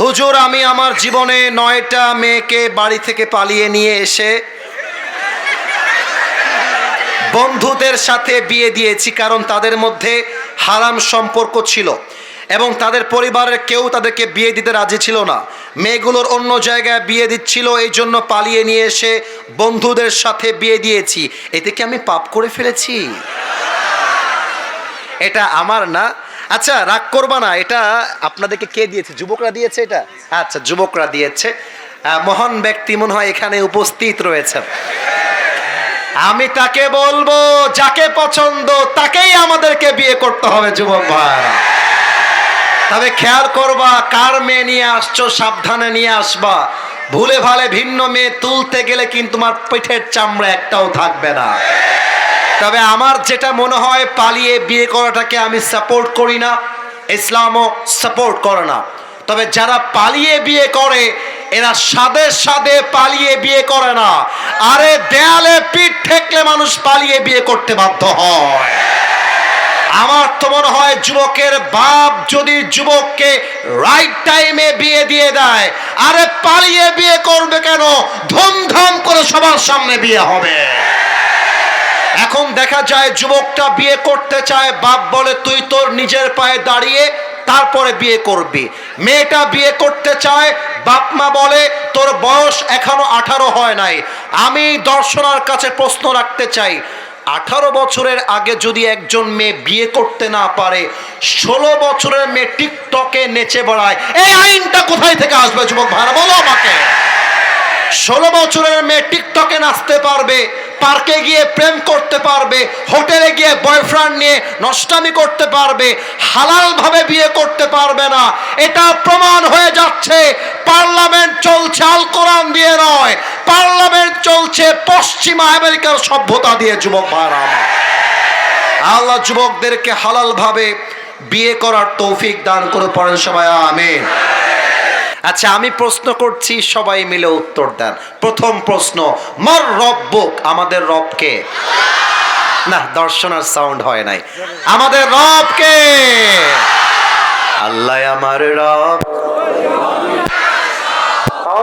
হুজুর, আমি আমার জীবনে নয়টা মেয়েকে বাড়ি থেকে পালিয়ে নিয়ে এসে বন্ধুদের সাথে বিয়ে দিয়েছি, কারণ তাদের মধ্যে হারাম সম্পর্ক ছিল এবং তাদের পরিবারের কেউ তাদেরকে বিয়ে দিতে রাজি ছিল না। মেয়েগুলোর অন্য জায়গায় বিয়ে দিচ্ছিল, এই জন্য পালিয়ে নিয়ে এসে বন্ধুদের সাথে বিয়ে দিয়েছি। এতে কি আমি পাপ করে ফেলেছি? এটা আমার না আচ্ছা রাগ করবা না, এটা আপনাদেরকে কে দিয়েছে? যুবকরা দিয়েছে এটা? আচ্ছা যুবকরা দিয়েছে। মহান ব্যক্তি মনে হয় এখানে উপস্থিত রয়েছেন আমি তাকে বলব, যাকে পছন্দ, তাকেই আমাদেরকে বিয়ে করতে হবে, যুবক ভাইরা তবে খেয়াল করবা, কার মেয়ে নিয়ে আসছো, সাবধানে নিয়ে আসবা। ভুলে ভালে ভিন্ন মেয়ে তুলতে গেলে কিন্তু তোমার পিঠের চামড়া একটাও থাকবে না। তবে আমার যেটা মনে হয়, পালিয়ে বিয়ে করাটাকে আমি সাপোর্ট করি না, ইসলামও সাপোর্ট করে না। তবে যারা পালিয়ে বিয়ে করে, এরা সাদে সাদে পালিয়ে বিয়ে করে না। আরে দেয়ালে পিঠ ঠেকলে মানুষ পালিয়ে বিয়ে করতে বাধ্য হয়। আমার তো মনে হয়, যুবকের বাপ যদি যুবককে রাইট টাইমে বিয়ে দিয়ে দেয়, আরে পালিয়ে বিয়ে করবে কেন? ধুমধাম করে সবার সামনে বিয়ে হবে। এখন দেখা যায় যুবকটা বিয়ে করতে চায়, বাপ বলে, তুই তোর নিজের পায়ে দাঁড়িয়ে তারপরে বিয়ে করবি। মেয়েটা বিয়ে করতে চায়, বাপ মা বলে, তোর বয়স এখনও আঠারো হয় নাই। আমি দর্শনার কাছে প্রশ্ন রাখতে চাই, আঠারো বছরের আগে যদি একজন মেয়ে বিয়ে করতে না পারে, ষোলো বছরের মেয়ে টিকটকে নেচে বেড়ায়, এই আইনটা কোথায় থেকে আসবে যুবক ভাড়া বলো আমাকে? ষোলো বছরের মেয়ে টিকটকে নাচতে পারবে পার্কে গিয়ে প্রেম করতে পারবে, হোটেলে গিয়ে বয়ফ্রেন্ড নিয়ে নষ্টামি করতে পারবে হালাল ভাবে বিয়ে করতে পারবে না। এটা প্রমাণ হয়ে যাচ্ছে, পার্লামেন্ট চলছে, আল কোরআন দিয়ে নয়, পার্লামেন্ট চলছে পশ্চিমা আমেরিকার সভ্যতা দিয়ে, যুবক ভাইরা আল্লাহ যুবকদেরকে হালাল ভাবে বিয়ে করার তৌফিক দান করে পড়েন সবাই, আমিন। আচ্ছা আমি প্রশ্ন করছি, সবাই মিলে উত্তর দেন। প্রথম প্রশ্ন, মর রব্বুক আমাদের রবকে না দর্শনার সাউন্ড হয় নাই। আমাদের রবকে আল্লাহ আমার রব।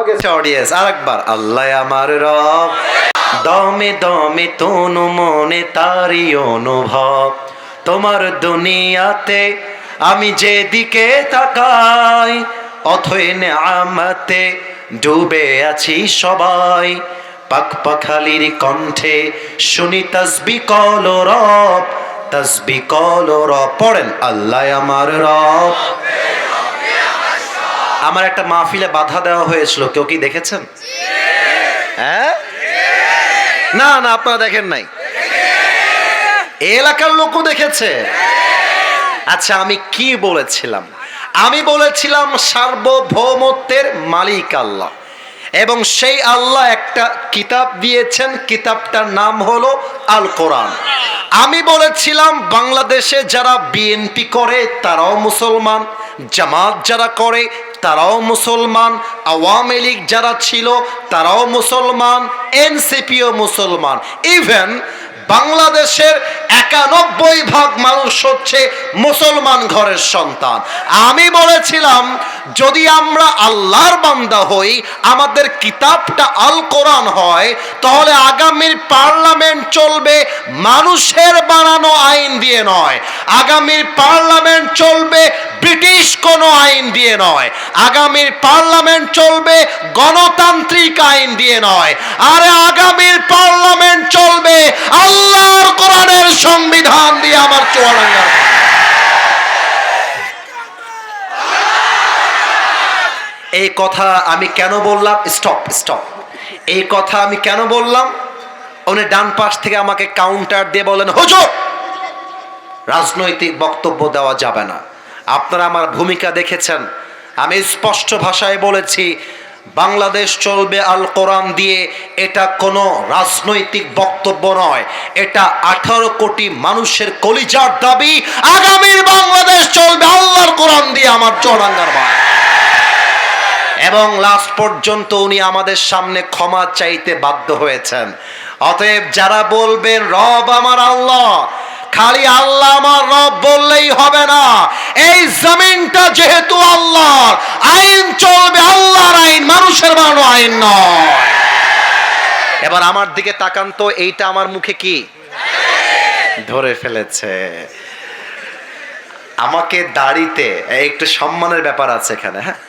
গেছে অডিয়েন্স আরেকবার। আল্লাহ আমার রব। দমে দমে তনু মনে তারি অনুভব। তোমার দুনিয়াতে আমি যেদিকে তাকাই অথই আমাতে ডুবে আছি সবাই। পাক পাখালির কণ্ঠে শুনি তসবি কল রব, তসবি কল রব। পড়েন, আল্লাহ আমার রব। আমার একটা মাহফিলে বাধা দেওয়া হয়েছিল, কেউ কি দেখেছেন? হ্যাঁ? না না, আপনারা দেখেন নাই। এলাকার লোকও দেখেছে। আচ্ছা আমি কি বলেছিলাম? আমি বলেছিলাম সার্বভৌমত্বের মালিক আল্লাহ। এবং সেই আল্লাহ একটা কিতাব দিয়েছেন, কিতাবটার নাম হলো আল কোরআন আমি বলেছিলাম বাংলাদেশে যারা বিএনপি করে, তারাও মুসলমান। জামাত যারা করে, তারাও মুসলমান। আওয়ামী লীগ যারা ছিল, তারাও মুসলমান। এনসিপিও মুসলমান। ইভেন বাংলাদেশের একানব্বই ভাগ মানুষ হচ্ছে মুসলমান ঘরের সন্তান। আমি বলেছিলাম, যদি আমরা আল্লাহর বান্দা হই, আমাদের কিতাবটা আল কোরআন হয়, তাহলে আগামীর পার্লামেন্ট চলবে মানুষের বানানো আইন দিয়ে নয়। আগামীর পার্লামেন্ট চলবে ব্রিটিশ কোনো আইন দিয়ে নয়। আগামীর পার্লামেন্ট চলবে, গণতান্ত্রিক আইন দিয়ে নয়। আরে আগামীর পার্লামেন্ট চলবে, আল্লাহর কোরআনের সংবিধান দিয়ে আমার চুয়াডাঙ্গা এই কথা আমি কেন বললাম? স্টপ স্টপ এই কথা আমি কেন বললাম? উনি ডান পাশ থেকে আমাকে কাউন্টার দিয়ে বলেন, হুজুর, রাজনৈতিক বক্তব্য দেওয়া যাবে না। আপনারা আমার ভূমিকা দেখেছেন। আমি স্পষ্ট ভাষায় বলেছি, বাংলাদেশ চলবে আল কোরআন দিয়ে, এটা কোনো রাজনৈতিক বক্তব্য নয়। এটা আঠারো কোটি মানুষের কলিজার দাবি, আগামীর বাংলাদেশ চলবে আল্লাহর কোরআন দিয়ে আমার চৌরাঙ্গার ভাই। এবং লাস্ট পর্যন্ত উনি আমাদের সামনে ক্ষমা চাইতে বাধ্য হয়েছেন। অতএব যারা বলবেন, রব আমার আল্লাহ খালি আল্লাহ আমার রব বললেই হবে না। এই জমিনটা যেহেতু আল্লাহর, আইন চলবে আল্লাহর আইন, মানুষের বানানো আইন নয়। এবার আমার দিকে তাকান তো, এইটা আমার মুখে কি? ধরে ফেলেছে। আমাকে দাড়িতে একটু সম্মানের ব্যাপার আছে এখানে হ্যাঁ?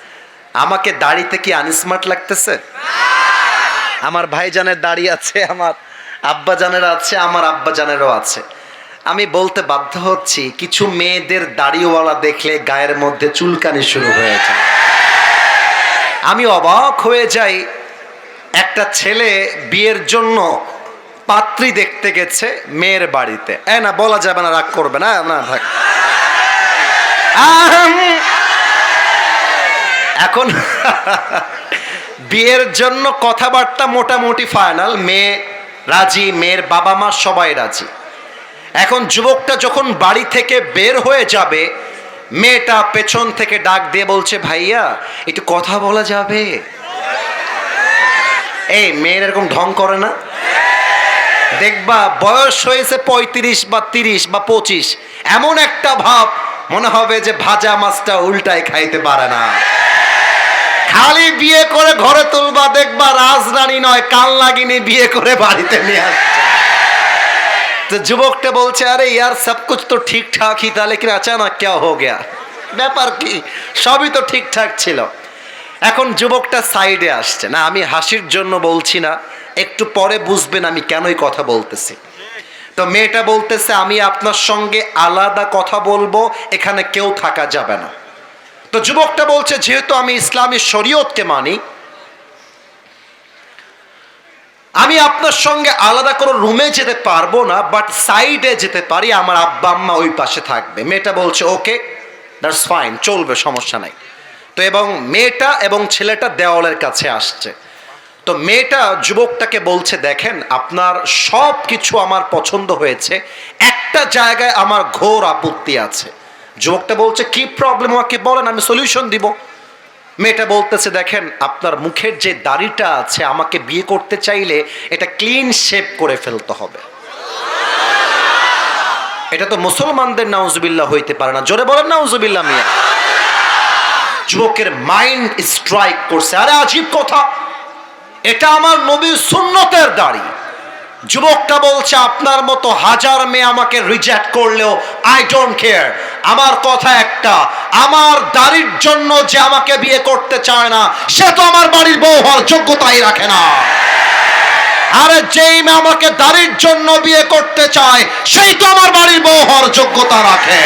আমাকে দাড়িতে কি আনস্মার্ট লাগতেছে? আমার ভাইজানের দাড়ি আছে, আমার আব্বাজানের আছে, আমার আব্বাজানেরও আছে। আমি বলতে বাধ্য হচ্ছি, কিছু মেয়েদের দাড়িওয়ালা দেখলে গায়ের মধ্যে চুলকানি শুরু হয়ে যায়। আমি অবাক হয়ে যাই, একটা ছেলে বিয়ের জন্য পাত্রী দেখতে গেছে মেয়ের বাড়িতে। এ না, বলা যাবে না, রাগ করবে না না, থাক। এখন বিয়ের জন্য কথাবার্তা মোটামুটি ফাইনাল, মেয়ে রাজি, মেয়ের বাবা মা সবাই রাজি। এখন যুবকটা যখন বাড়ি থেকে বের হয়ে যাবে, মেয়েটা পেছন থেকে ডাক দিয়ে বলছে, ভাইয়া, একটু কথা বলা যাবে? এই মেয়ের এরকম ঢং করে না? দেখবা, বয়স হয়েছে পঁয়ত্রিশ বা তিরিশ বা পঁচিশ, এমন একটা ভাব মনে হবে যে ভাজা মাছটা উল্টায় খাইতে পারে না। খালি বিয়ে করে ঘরে তুলবা, দেখবা রাজরানী নয়, কাল লাগিনি বিয়ে করে বাড়িতে নিয়ে আসছে। যুবকটা বলছে, আরে ইয়ার সব কিছু তো ঠিকঠাকই তাহলে কিনা অচানক আচানক ক্যা হো গেয়া? ব্যাপার কি? সবই তো ঠিকঠাক ছিল। এখন যুবকটা সাইডে আসছে। না, আমি হাসির জন্য বলছি না, একটু পরে বুঝবেন আমি কেনই কথা বলতেছি। তো মেয়েটা বলতেছে, আমি আপনার সঙ্গে আলাদা কথা বলব, এখানে কেউ থাকা যাবে না। তো যুবকটা বলছে, যেহেতু আমি ইসলামী শরীয়তকে মানি আমি আপনার সঙ্গে আলাদা কোনো রুমে যেতে পারব না বাট সাইডে যেতে পারি, আমার আব্বা আম্মা ওই পাশে থাকবে। মেয়েটা বলছে ওকে দ্যাটস ফাইন চলবে, সমস্যা নাই। তো এবং মেয়েটা এবং ছেলেটা দেওয়ালের কাছে আসছে। তো মেয়েটা যুবকটাকে বলছে, দেখেন, আপনার সব কিছু আমার পছন্দ হয়েছে, একটা জায়গায় আমার ঘোর আপত্তি আছে। যুবকটা বলছে, কি প্রবলেম আমাকে বলেন, আমি সলিউশন দিব। মেয়েটা বলতেছে, দেখেন, আপনার মুখের যে দাড়িটা আছে, আমাকে বিয়ে করতে চাইলে এটা ক্লিন শেপ করে ফেলতে হবে। এটা তো মুসলমানদের নাউজুবিল্লাহ হইতে পারে না। জোরে বলেন, নাউজুবিল্লাহ মিয়া। যুবকের মাইন্ড স্ট্রাইক করছে। আরে, আজীব কথা। এটা আমার নবীর সুন্নতের দাড়ি। যুবকটা বলছে, আপনার মতো হাজার মেয়ে আমাকে রিজেক্ট করলেও আই ডোন্ট কেয়ার আমার কথা একটা, আমার দাড়ির জন্য যে আমাকে বিয়ে করতে চায় না, সে তো আমার বাড়ির বউ হওয়ার যোগ্যতাই রাখে না। আরে যেই মেয়ে আমাকে দাড়ির জন্য বিয়ে করতে চায়, সেই তো আমার বাড়ির বউ হওয়ার যোগ্যতা রাখে।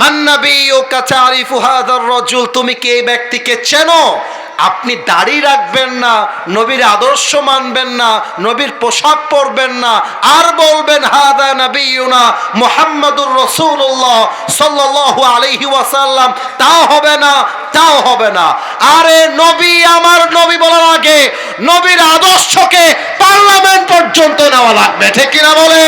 মান্নাবি ও কাচারিফু হাদার রজুল, তুমি কি এই ব্যক্তিকে চেনো? আপনি দাড়ি রাখবেন না, নবীর আদর্শ মানবেন না, নবীর পোশাক পরবেন না, আর বলবেন, হাদা নবীনা মুহাম্মাদুর রসুল্লাহ সাল্লাল্লাহু আলাইহি ওয়াসাল্লাম। তাও হবে না, তাও হবে না। আরে নবী, আমার নবী বলার আগে নবীর আদর্শকে পার্লামেন্ট পর্যন্ত নেওয়া লাগবে, ঠিক কিনা বলে?